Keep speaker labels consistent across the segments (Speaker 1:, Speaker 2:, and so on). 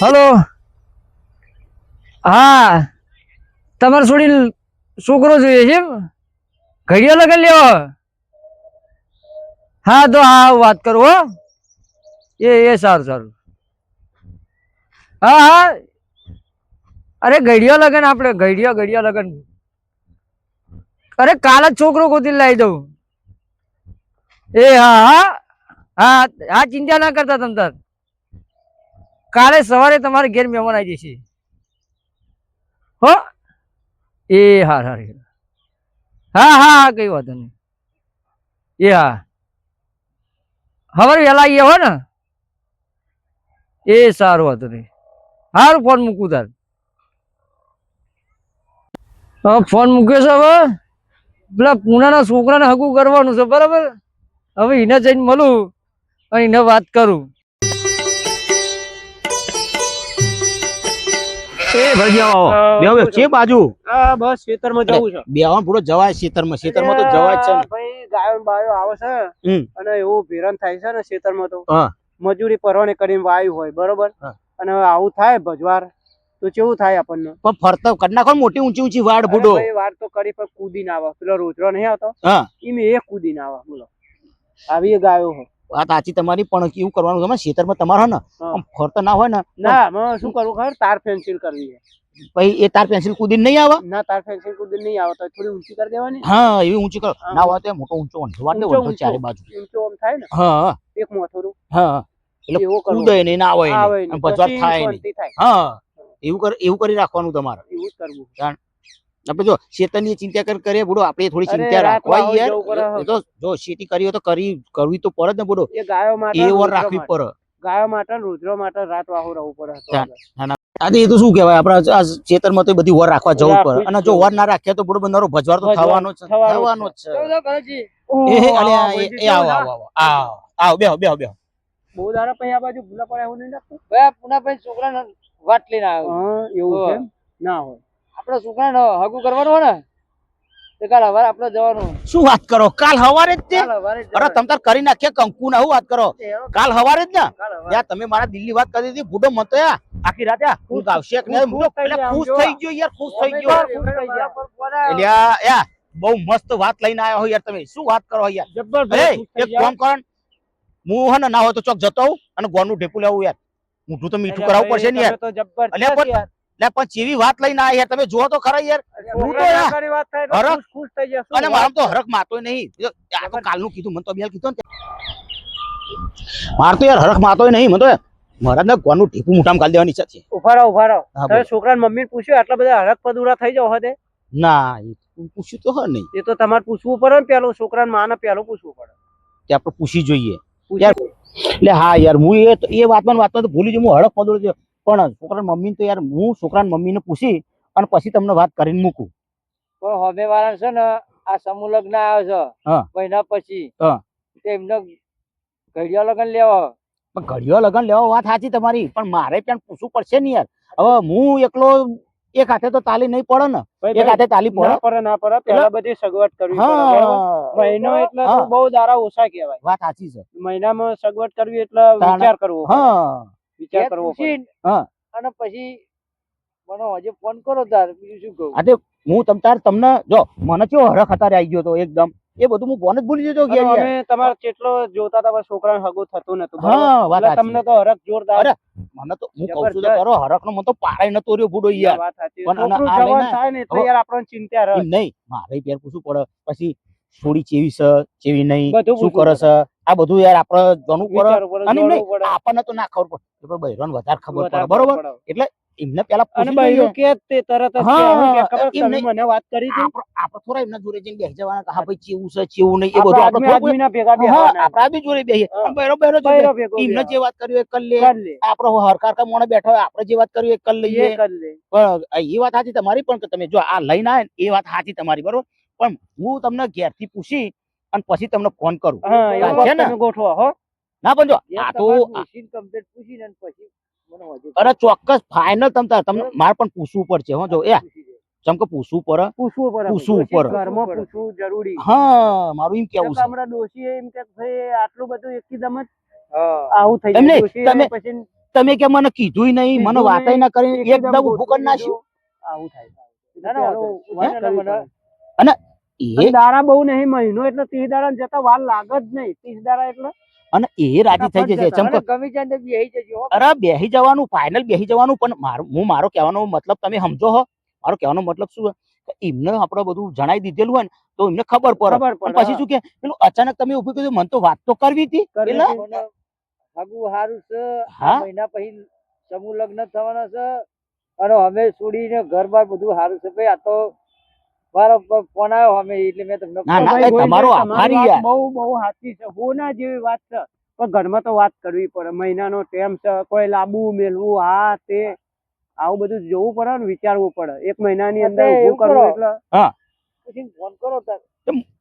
Speaker 1: Hello. હા, તમારે છોડી છોકરો જોઈએ છે એમ? ઘડિયા લગન લેવો હા, તો હા વાત કરું, હો. એ એ સારું સારું. હા હા. અરે ઘડિયા લગન આપણે ઘડિયા ઘડિયા લગન અરે, કાલે જ છોકરો ગોતી લાવી દઉં. એ, હા હા. હા હા, ચિંતા ના કરતા તમ તાર. કાલે સવારે તમારે ઘેર મહેમાન આવી જશે. હો? એ હા હા હા. હા હા કઈ વાંધો નહીં. એ હા. હવે વહેલા આવીએ હો ને? એ સારું વાંધો નહીં. સારું ફોન મૂકું તાર. હવે ફોન મૂક્યો છે હવે. પેલા પૂનાના છોકરાને હગું કરવાનું છે, બરાબર? હવે એને જઈને મળું અને એને વાત કરું.
Speaker 2: એ ભરજાઓ બેહો બેહો છે બાજુ?
Speaker 3: હા બસ ખેતરમાં જવું છે.
Speaker 2: બેહવા પૂરો જવાય ખેતરમાં ખેતરમાં તો જવાય છે ને.
Speaker 3: ભાઈ ગાયો બાયો આવે છે અને એવું ભેરન થાય છે ને ખેતરમાં તો. મજૂરી પરવાને કરીને વાયુ હોય બરોબર? અને આવું થાય ભજવાર તો કેવું થાય આપણને?
Speaker 2: પણ ફરતો કરી નાખો મોટી ઊંચી ઊંચી વાડ
Speaker 3: અરે વાડ તો કરી પણ કૂદીને આવે. પેલો રોજરો નહીં આવતો?
Speaker 2: હા.
Speaker 3: એમ એ કૂદીને આવે બોલો. આવી ગાયો હોય.
Speaker 2: વાત સાચી તમારી પણ કેવું કરવાનું તમે ખેતરમાં તમારે તમારો ને. આમ ના હોય ને
Speaker 3: ના શું કરવું ખબર? તાર ફેન્સિલ કરવી છે.
Speaker 2: પછી એ તાર પેન્સિલ કૂદીને નહીં આવે?
Speaker 3: ના તાર ફેન્સિલ કૂદીને નહીં આવે તો થોડી ઊંચી કરી દેવાની?
Speaker 2: હા એવી ઊંચી કરો. ના હોય તો મોટો ઊંચો વાળ
Speaker 3: ઊંચો,
Speaker 2: ચારે બાજુ.
Speaker 3: ઊંચો આમ થાય ને?
Speaker 2: હા
Speaker 3: એક મોથોરું.
Speaker 2: હા એટલે
Speaker 3: એવો કરવો.
Speaker 2: કૂદે નહીં ના આવે નહીં. થાય નહીં.
Speaker 3: થાય.
Speaker 2: હા. એવું કર એવું કરી રાખવાનું તમારે.
Speaker 3: એવું જ કરવું.
Speaker 2: આપણે જો શેતરની ચિંતા કર કરીએ બુડો આપણે થોડી ચિંતા રાખવા યાર. તો જો શેતી કરી હોય તો કરી કરવી તો પડે ને બુડો
Speaker 3: એ ગાયો માટે
Speaker 2: એ ઓર
Speaker 3: રુદ્ર
Speaker 2: રાખવી
Speaker 3: માટે.
Speaker 2: પડે.
Speaker 3: ગાયો માટે રુદ્રો માટે રાત વાહો રહેવું પડે.
Speaker 2: આજે એ તો શું કહેવાય? આપણા આ ખેતરમાં તો બધી વર રાખવા જવું પડે. અને જો. વર ના રાખીએ તો બોડો બંધારો ભજવાર તો થવાનો જ છે
Speaker 3: થવાનો જ
Speaker 2: છે. એ અલ્યા, એ એ આવો આવો આવો. આવો બેહો બેહો બેહો.
Speaker 3: બહુ દારા પછી આ બાજુ ભૂલા પડે એવું નહીં લાગતું
Speaker 1: ભાઈ પુનાભાઈ છોકરાને વાટ લઈને આવ્યો
Speaker 3: હા એવું છે ના હોય.
Speaker 1: આપણે છોકરાને હગું કરવાનું હોય ને કાલ હવારે આપણે જવાનું.
Speaker 2: શું વાત કરો? કાલ હવારે જ તે? અરે. તમ તાર કરી નાખે કંકુ ના હું વાત કરો? કાલ હવારે જ ને? યાર તમે મારા દિલ્હી વાત કરી દીધી બુડો મતો યાર આખી રાત હું ગાવશે કે નહીં? પેલા ખુશ થઈ ગયો યાર ખુશ થઈ ગયો. એટલે યાર બહુ મસ્ત વાત લઈને આવ્યો હો યાર તમે. શું વાત કરો યાર?
Speaker 3: જબરદસ્ત
Speaker 2: એક કામ કરો હું હે ને ના હોય તો ચોક જતો હું અને ગોળનું ઢેપું લેવું યાર. મોઢું તો મીઠું કરાવવું પડશે ને યાર. અલ્યા પણ-. લે પણ ચેવી વાત લઈને યાર તમે જુઓ તો ખરા યાર. હું તો હરખ.
Speaker 3: ખુશ- થઈ.
Speaker 2: અને મારા તો? હરખ માતોય નહીં. આ તો કાલનું કીધું મને તો બેલ કીધું ને માર તો યાર હરખ માતોય નહીં મને તો મારા ને ગોળનું ઢેપું મોઢામાં કાલ દેવાની ઈચ્છા છે.
Speaker 3: ઊભા રહો ઊભા રહો. તમે છોકરાને મમ્મી પૂછ્યું આટલા બધા હરક પદુરા થઈ જાવ હદે?
Speaker 2: ના પૂછ્યું તો હે નહીં
Speaker 3: એ તો તમારે પૂછવું પડે ને પેલો છોકરાને માને પેલો પૂછવું પડે.
Speaker 2: કે આપણે પૂછી જોઈએ. યાર એટલે હા યાર હું એ એ વાતમાં વાતમાં તો ભૂલી જઉં હું હડક પદોળ છે પણ છોકરાની મમ્મી તો યાર હું છોકરાની મમ્મીને પૂછી અને પછી તમને વાત કરીને મૂકું.
Speaker 1: પણ હવે વાળા છે ને આ સમૂહ લગ્ન
Speaker 2: આવ્યો
Speaker 1: છે. મહિના પછી. એમને ઘડિયા લગ્ન લેવા.
Speaker 2: પણ ઘડિયો લગન લેવા વાત સાચી તમારી પણ મારે પણ પૂછવું પડશે ને યાર. હવે હું એકલો એક હાથે તો તાલી નહીં પડે ને. એક હાથે તાલી પડે
Speaker 3: ના પડે. ના પડે પેલા બધી સગવડ કરવી પડે મહિનો એટલે બહુ દારા ઓછા કહેવાય.
Speaker 2: વાત સાચી છે.
Speaker 3: મહિનામાં સગવડ કરવી એટલે વિચાર કરવો
Speaker 2: હા.
Speaker 3: વિચાર કરવો પડે.
Speaker 2: હા.
Speaker 1: અને પછી મને હજુ ફોન કરો તાર બીજું શું કહું?
Speaker 2: આજે હું તમ તાર તમને જો મને કેવો હરખ અત્યારે આવી ગયો તો એકદમ. એ બધું હું ફોન જ ભૂલી જતો ગયા
Speaker 3: અમે તમારે કેટલો જોતા હતા છોકરાને થતો થતું નતું
Speaker 2: હા, વાત
Speaker 3: તમને તો હરખ જોરદાર
Speaker 2: અરે, મને તો હું કહું છું કરો હરખ નો મને તો પારાય નતો રહ્યો બુડો યાર.
Speaker 3: વાત સાચી.
Speaker 2: પણ આ
Speaker 3: થાય ને એટલે યાર આપણને ચિંતા રહે.
Speaker 2: નહીં મારે પેર પૂછવું પડે. પછી થોડી ચેવી છે ચેવી નહીં શું કરે છે? આ બધું યાર આપણે જાણવું પડે. અને નહીં, આપણને તો ના ખબર પડે. બૈરાને વધારે ખબર પડે બરોબર?
Speaker 3: એટલે
Speaker 2: એમને પેલા
Speaker 3: અને
Speaker 2: પૂછી
Speaker 3: કે તે તરત જ કે કે ખબર તમે મને વાત કરી હતી?
Speaker 2: આપણે થોડા એમના જોડે જઈને બેસી જવાના કે હા ભાઈ ચેવું છે ચેવું નહીં? એ બધું આપણે
Speaker 3: આદમીના ભેગા
Speaker 2: હા, આપણા બી જોડે બેસીએ. બેરો બૈરો
Speaker 3: બૈરો જોડે
Speaker 2: એમને જે વાત કરી હોય એ કર લે. આપણો હરકાર કા મોણે બેઠો હોય આપણે જે વાત કરી એ કરી લઈએ.
Speaker 3: કર
Speaker 2: પણ એ વાત સાચી તમારી પણ કે તમે જો આ લઈને આવે એ વાત સાચી તમારી બરોબર? પણ હું તમને ઘેરથી પૂછી અને પછી તમને ફોન કરું. છે ને?
Speaker 3: ગોઠવો હો.
Speaker 2: ના પણ જો આ તો
Speaker 1: પૂછીને પછી
Speaker 2: અરે ચોક્કસ ફાઇનલ તમ તાર તમને મારે પણ પૂછવું પડશે હો જો એ ચમકે કે પૂછવું પર
Speaker 3: પૂછવું પર
Speaker 2: પૂછવું પર
Speaker 3: ઘરમાં પૂછવું જરૂરી.
Speaker 2: હા મારું એમ કેવું છે?
Speaker 3: હમણાં દોશી એમ કે ભાઈ આટલું બધું એકદમ જ આવું થઈ જાય.
Speaker 2: તમે-
Speaker 3: પછી
Speaker 2: તમે કે મને કીધુંય નહીં મને
Speaker 3: વાત
Speaker 2: વાતય ના કરી
Speaker 3: એકદમ
Speaker 2: ઊભું કરી નાખ્યું.
Speaker 3: આવું થાય. અને દાડા બહુ નહીં મહિનો એટલે ત્રીસ દાડા જતા વાર લાગે જ નહીં. ત્રીસ દાડા એટલે
Speaker 2: અને એ રાજી થઈ જશે
Speaker 3: ફટાફટ
Speaker 2: ચમ કે
Speaker 1: મને ગમી જાય તો બેહી જજો
Speaker 2: અરે બેહી જવાનું ફાઇનલ બેહી જવાનું પણ મારું હું મારો કહેવાનો મતલબ તમે સમજો હો. મારો કહેવાનો મતલબ શું એમને આપણે બધું જણાઈ દીધેલું હોય ને તો એમને ખબર પડે. પણ પછી શું કે પેલું અચાનક તમે ઉભું કીધું મને તો વાત તો કરવી હતી એટલે.
Speaker 1: હારું છે.
Speaker 2: હા?
Speaker 1: મહિના પછી સમૂહ લગ્ન થવાના છે. અને અમે છોડીને ઘર બાર બધું હારું છે. ભાઈ આ તો મારો ફોન આવ્યો અમે એટલે મેં તમને
Speaker 2: ના, ના,
Speaker 3: ભાઈ,
Speaker 2: એ
Speaker 3: કોઈ
Speaker 2: તમારો આભારી
Speaker 3: વાત
Speaker 2: યાર.
Speaker 3: બહુ બહુ સાચી છે. હોના જેવી વાત છે. પણ ઘરમાં તો વાત કરવી પડે. મહિનાનો ટેમ છે. કોઈ લાંબુ મેલવું આ તે આવું બધું જોવું પડે ને વિચારવું પડે. એક મહિનાની અંદર ઊભું કરવું
Speaker 1: કરો.
Speaker 3: એટલે
Speaker 1: પછી ફોન કરો તાર.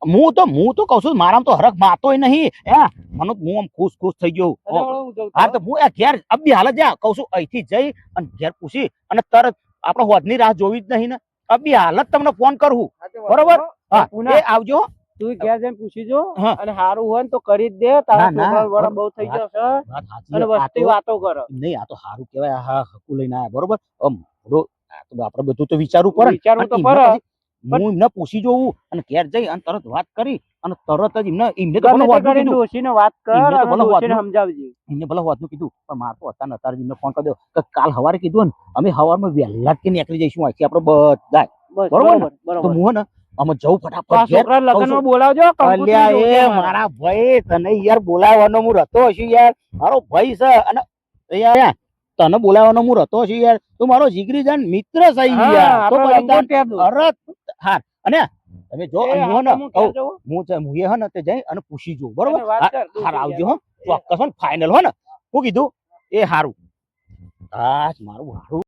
Speaker 2: હું તો હું તો કઉ છું મારામાં તો હરખ માતોય નહીં. હે? મને હું આમ ખુશ ખુશ થઈ ગયો
Speaker 1: હું તો.
Speaker 2: તો હું ઘેર અબી હાલ જા કઉ છું અહીંથી જઈ અને ઘેર પૂછી અને તરત આપણે હોદની રાહ જોવી જ નહીં ને. અબી હાલત તમને ફોન કરું બરોબર? હા આવજો.
Speaker 3: તું ઘેર જઈને પૂછી જો. અને સારું હોય ને તો કરી જ દે. તારા છોકરા વાળા બહુ થઈ જશે અને વસ્તી વાતો કરે.
Speaker 2: નહીં આ તો સારું કહેવાય. હા હકુ લઈને આયા બરોબર? આમ થોડો આપણે બધું તો વિચારવું પડે
Speaker 3: વિચારવું તો પડે.
Speaker 2: હું એમને પૂછી જોઉં અને ઘેર જઈ અને તરત વાત કરી અને તરત જ એમને એમને તો ભલે કીધું.
Speaker 3: ડોશીને વાત કર ડોશીને સમજાવજે.
Speaker 2: એમને ભલે હોદનું કીધું પણ મારે તો અત્યારે અત્યારે એમને ફોન કરી દો કે કાલ સવારે કીધું ને અમે સવારમાં વહેલા જ નીકળી જઈશું અહીંથી આપણે બધા બરોબર? તો હું ને અમે જવું ફટાફટ
Speaker 3: છોકરા લગ્નમાં બોલાવજો કંકોત્રી
Speaker 2: એ
Speaker 3: મારા.
Speaker 2: ભાઈ તને યાર બોલાવવાનો હું રતો છું યાર. મારો ભાઈ છે અને યાર તને બોલાવવાનો હું રતો છું યાર. તું મારો જીગરી જાન મિત્ર છે
Speaker 3: હા,
Speaker 2: યાર. તો
Speaker 3: આપણે
Speaker 2: પછી તાન
Speaker 3: લંગોટિયા દો.
Speaker 2: અરે હા અને તમે જો
Speaker 3: હા,
Speaker 2: ને એ હે ને તે જઈ અને પૂછી જો બરોબર? હાર આવજો હો ચોક્કસ હો ફાઇનલ હો ને. હું કીધું એ હારું. આ મારું હારું.